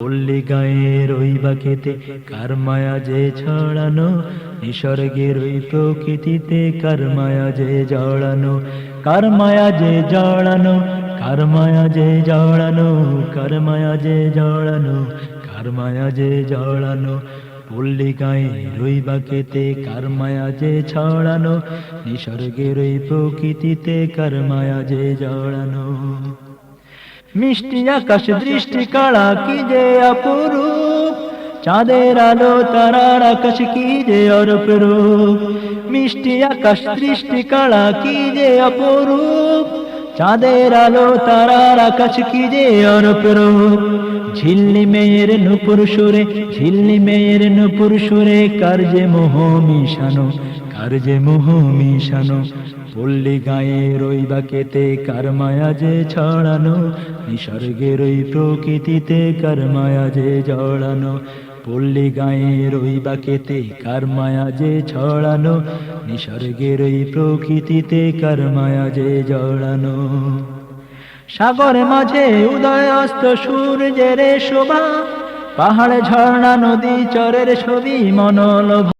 পল্লী গায়ের ওই বাকেতে কার মায়া যে ছড়ানো? নিসর্গের ওই প্রকৃতিতে কার মায়া যে জড়ানো? কার মায়া যে জড়ানো? কার মায়া যে জড়ানো? কার মায়া যে জড়ানো? কার মায়া যে জড়ানো? পল্লী গায়ের ওই বাকেতে কার মায়া যে ছড়ানো? নিসর্গের ওই প্রকৃতিতে কার মায়া যে জড়ানো? মিষ্টি আকাশ দৃষ্টি কাড়া কি যে অপরূপ। চাঁদের আলো, তারার আকাশ, কি যে অরূপ মিষ্টি আকাশ দৃষ্টি কাড়া কি যে অপরূপ। চাঁদের আলো, তারার আকাশ কি যে অরূপ ঝিল্লি মেয়ের নুপুর সুরে, ঝিল্লি মেয়ের নুপুর সুরে, কার যে মোহ মিশানো, কার যে মোহ মিশানো? পল্লী গায়ের ওই বাকেতে কার মায়া যে ছড়ানো? নিসর্গের ওই প্রকৃতিতে কার মায়া যে জড়ানো? পল্লী গায়ের ওই বাকেতে কার মায়া যে ছড়ানো? নিসর্গের ওই প্রকৃতিতে কার মায়া যে জড়ানো? সাগর মাঝে উদয় অস্ত সূর্যের শোভা, পাহাড় ঝর্ণা, নদী, চরের ছবি, মনোলোভা।